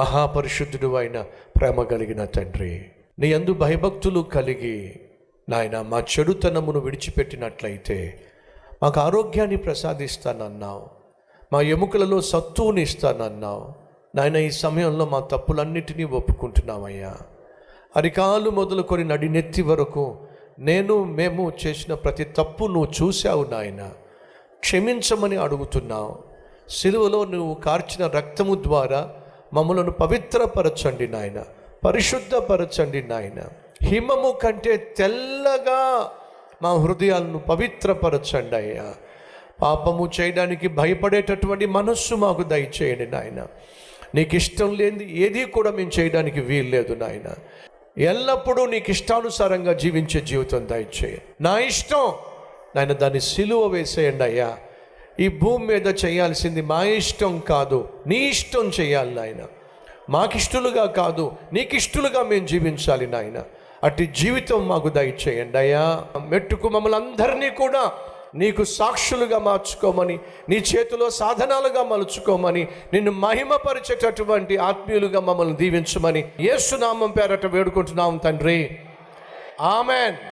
మహాపరిశుద్ధుడు అయిన ప్రేమ కలిగిన తండ్రి. నీ అందు భయభక్తులు కలిగి నాయన మా చెడుతనమును విడిచిపెట్టినట్లయితే మాకు ఆరోగ్యాన్ని ప్రసాదిస్తానన్నావు. మా ఎముకలలో సత్తువుని ఇస్తానన్నావు. నాయన ఈ సమయంలో మా తప్పులన్నిటినీ ఒప్పుకుంటున్నామయ్యా అరికాలు మొదలుకొని నడినెత్తి వరకు నేను మేము చేసిన ప్రతి తప్పు నువ్వు చూశావు నాయన. క్షమించమని అడుగుతున్నావు. సిలువలో నువ్వు కార్చిన రక్తము ద్వారా మమ్మలను పవిత్రపరచండి నాయన పరిశుద్ధపరచండి నాయన. హిమము కంటే తెల్లగా మా హృదయాలను పవిత్రపరచండి అయ్యా. పాపము చేయడానికి భయపడేటటువంటి మనస్సు మాకు దయచేయండి నాయన. నీకు ఇష్టం లేని ఏది కూడా మేము చేయడానికి వీల్లేదు నాయన. ఎల్లప్పుడూ నీకు ఇష్టానుసారంగా జీవించే జీవితం దయచేయండి. నా ఇష్టం నాయన దాన్ని సిలువ వేసేయండి అయ్యా. ఈ భూమి మీద చేయాల్సింది మా ఇష్టం కాదు నీ ఇష్టం చేయాలి నాయన. మాకిష్టలుగా కాదు నీకిష్టలుగా మేము జీవించాలి నాయన. అట్టి జీవితం మాకు దయచేయండి అయ్యా. మెట్టుకు మమ్మల్ని అందరినీ కూడా నీకు సాక్షులుగా మార్చుకోమని నీ చేతిలో సాధనాలుగా మలుచుకోమని నిన్ను మహిమపరిచేటటువంటి ఆత్మీయులుగా మమ్మల్ని దీవించమని ఏసునామం పేరట వేడుకుంటున్నాం తండ్రి. ఆమెన్.